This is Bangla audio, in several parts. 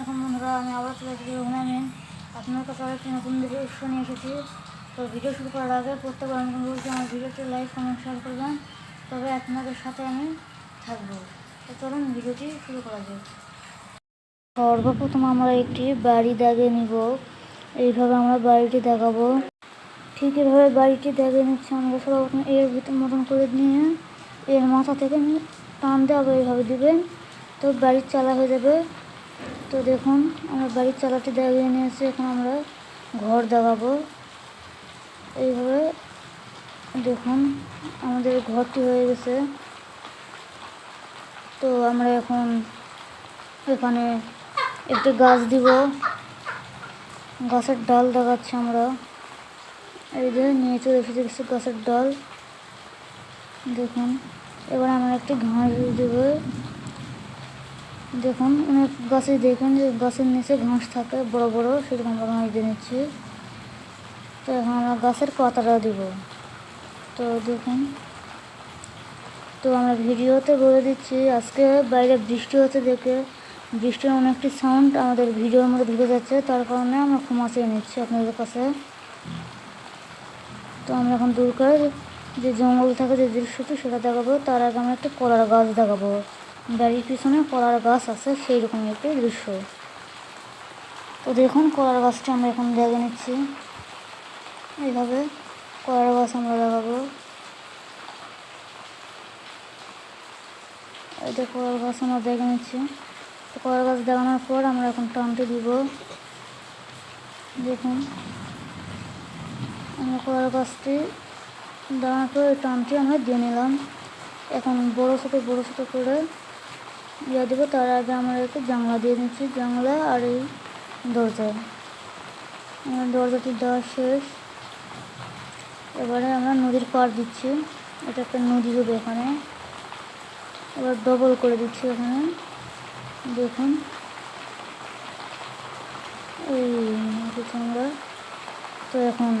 এখন বন্ধুরা, আমি আবার চলে এসেছি রঘুনামিন আপনার কাছে আরেকটি নতুন ভিডিও নিয়ে এসেছি। তো ভিডিও শুরু করার আগে প্রত্যেকবার আমি বলছি আমার ভিডিওটি লাইক কমেন্ট শেয়ার করবেন। তবে আপনাদের সাথে আমি থাকব। তো চলুন ভিডিওটি শুরু করা যাক। সর্বপ্রথম আমরা একটি বাড়ি দাগে নিব। এইভাবে আমরা বাড়িটি দেখাবো ঠিক এভাবে বাড়িটি দাগে নিচ্ছি আমরা সর্বপ্রথম এর ভিতর মতন করে নিয়ে এর মাথা থেকে টান আবার এইভাবে দিবেন। তো বাড়ির চালা হয়ে যাবে। তো দেখুন, আমরা বাড়ির চালাটি দাগিয়ে নিয়েছি, এখন আমরা ঘর দেখাবো এইভাবে দেখুন, আমাদের ঘরটি হয়ে গেছে। তো আমরা এখন এখানে একটি গাছ দিব। গাছের ডাল দেখাচ্ছি আমরা। এই যে নিয়ে চলে এসেছি কিছু গাছের ডাল। দেখুন, এবার আমরা একটি ঘাস দেবো। দেখুন অনেক গাছে দেখুন যে গাছের নিচে ঘাস থাকে, বড় বড়, সেরকম আমরা ঘাস দিয়ে নিচ্ছি। তো এখন আমরা গাছের পাতাটা দিব। তো দেখুন, তো আমরা ভিডিওতে বলে দিচ্ছি, আজকে বাইরে বৃষ্টি হচ্ছে দেখে। বৃষ্টির অনেকটি সাউন্ড আমাদের ভিডিওর মধ্যে ঢুকে যাচ্ছে, তার কারণে আমরা ক্ষমা চেয়ে নিচ্ছি আপনাদের কাছে। তো আমরা এখন দূর করে যে জঙ্গল থাকে, যে দৃশ্যটি, সেটা দেখাবো। তার আগে আমরা একটা কলার গাছ দেখাবো। বাড়ির পিছনে কলার গাছ আছে সেই রকম একটি দৃশ্য। তো দেখুন, কলার গাছটা আমরা এখন দেখে নিচ্ছি। এইভাবে কলার গাছ আমরা লাগাবো। এটা কলার গাছ আমরা দেখে নিচ্ছি। তো কলার গাছ দেখানোর পর আমরা এখন টানতে দিব। দেখুন, আমরা কলার গাছটি দেওয়ার পর টানটি আমরা দিয়ে নিলাম। এখন বড়ো ছোটো বড়ো ছোটো করে ইয়ে দেবো, তার আগে আমরা একটু জানলা দিয়ে নিচ্ছি, জানলা আর এই দরজা। দরজাটি দেওয়া শেষ। এবারে আমরা নদীর পাড় দিচ্ছি। এটা একটা নদী হবে এখানে। এবার ডবল করে দিচ্ছি এখানে। দেখুন। এই দিচ্ছি আমরা তো এখন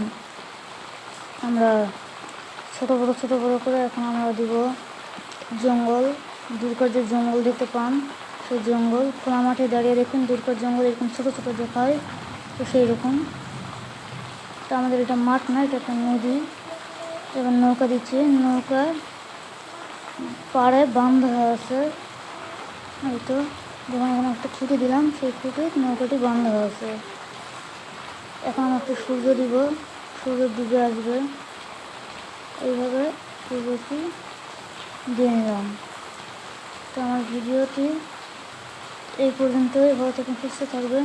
আমরা ছোট বড় ছোট বড় করে এখন আমরা দিব জঙ্গল। দুর্গার যে জঙ্গল দেখতে পান, সেই জঙ্গল। খোলা মাঠে দাঁড়িয়ে দেখুন, দুর্গার জঙ্গল এরকম ছোটো ছোটো দেখায়, তো সেই রকম তো আমাদের এটা মাঠ না, এটা একটা নদী। এবার নৌকা দিচ্ছি। নৌকা পাড়ে বান্ধ আছে। এই তো, যখন এখানে একটা খুঁটি দিলাম, সেই খুঁটি, নৌকাটি বান্ধ আছে। এখন আমরা একটু সূর্য দিব। সূর্য ডুবে আসবে। এইভাবে সূর্যটি দিয়ে নিলাম। তো আমার ভিডিওটি এই পর্যন্তই। ভালো থাকুন সুস্থ থাকবেন।